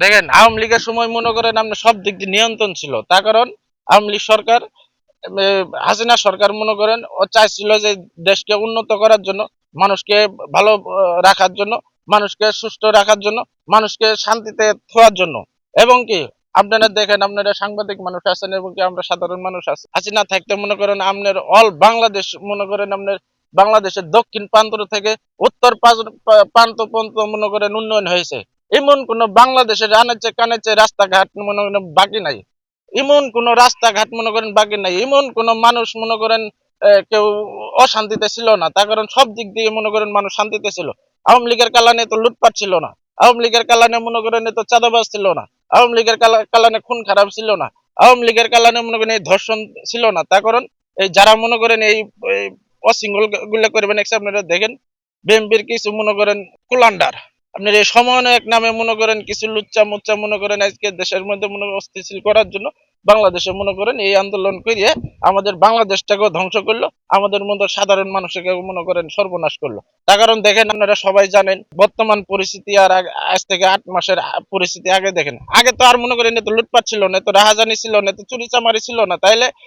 দেখেন, আওয়ামী লীগের সময় মনে করেন আপনার সব দিক দিয়ে নিয়ন্ত্রণ ছিল। তার কারণ, আওয়ামী লীগ সরকার হাসিনা সরকার মনে করেন, ও চাইছিল যে দেশকে উন্নত করার জন্য, মানুষকে ভালো রাখার জন্য, মানুষকে সুস্থ রাখার জন্য, মানুষকে শান্তিতে থাকার জন্য। এবং কি, আপনারা দেখেন, আপনারা সাংবাদিক মানুষ আছেন এবং কি আমরা সাধারণ মানুষ আছি। হাসিনা থাকতে মনে করেন, আপনার অল বাংলাদেশ মনে করেন, আপনার বাংলাদেশের দক্ষিণ প্রান্ত থেকে উত্তর প্রান্ত পর্যন্ত মনে করেন উন্নয়ন হয়েছে। এমন কোন বাংলাদেশের আনাচে কানাচে রাস্তাঘাট মনে করেন বাকি নাই। এমন কোন রাস্তাঘাট মনে করেন বাকি নাই। এমন কোন মানুষ মনে করেন কেউ অশান্তিতে ছিল না। তার কারণ সব দিক দিয়ে মনে করেন মানুষ শান্তিতে ছিল। আওয়ামী লীগের কালানে তো লুটপাট ছিল না। আওয়ামী লীগের কালানে মনে করেন তো চাঁদাবাজ ছিল না। আওয়ামী লীগের কালা- কালানে খুন খারাপ ছিল না। আওয়ামী লীগের কালানে মনে করেন এই ধর্ষণ ছিল না। তার কারণ এই যারা মনে করেন এই অশৃঙ্খলগুলো করবেন, এক্স আপনারা দেখেন, বিএনপির কিছু মনে করেন কুলান্ডার। আপনার এই সমন্বয়ক নামে মনে করেন কিছু লুচ্চা মুচ্চা মনে করেন আজকে দেশের মধ্যে মনে অস্থিতিশীল করার জন্য বাংলাদেশে মনে করেন এই আন্দোলন করিয়ে আমাদের বাংলাদেশটাকেও ধ্বংস করল, আমাদের মতো সাধারণ মানুষকে মনে করেন সর্বনাশ করল। তার কারণ দেখেন আপনারা সবাই জানেন, বর্তমান পরিস্থিতি আর আজ থেকে আট মাসের পরিস্থিতি আগে দেখেন। আগে তো আর মনে করেন এত লুটপাট ছিল না, এত রাহাজানি ছিল না, এত চুরি চামারি ছিল না। তাইলে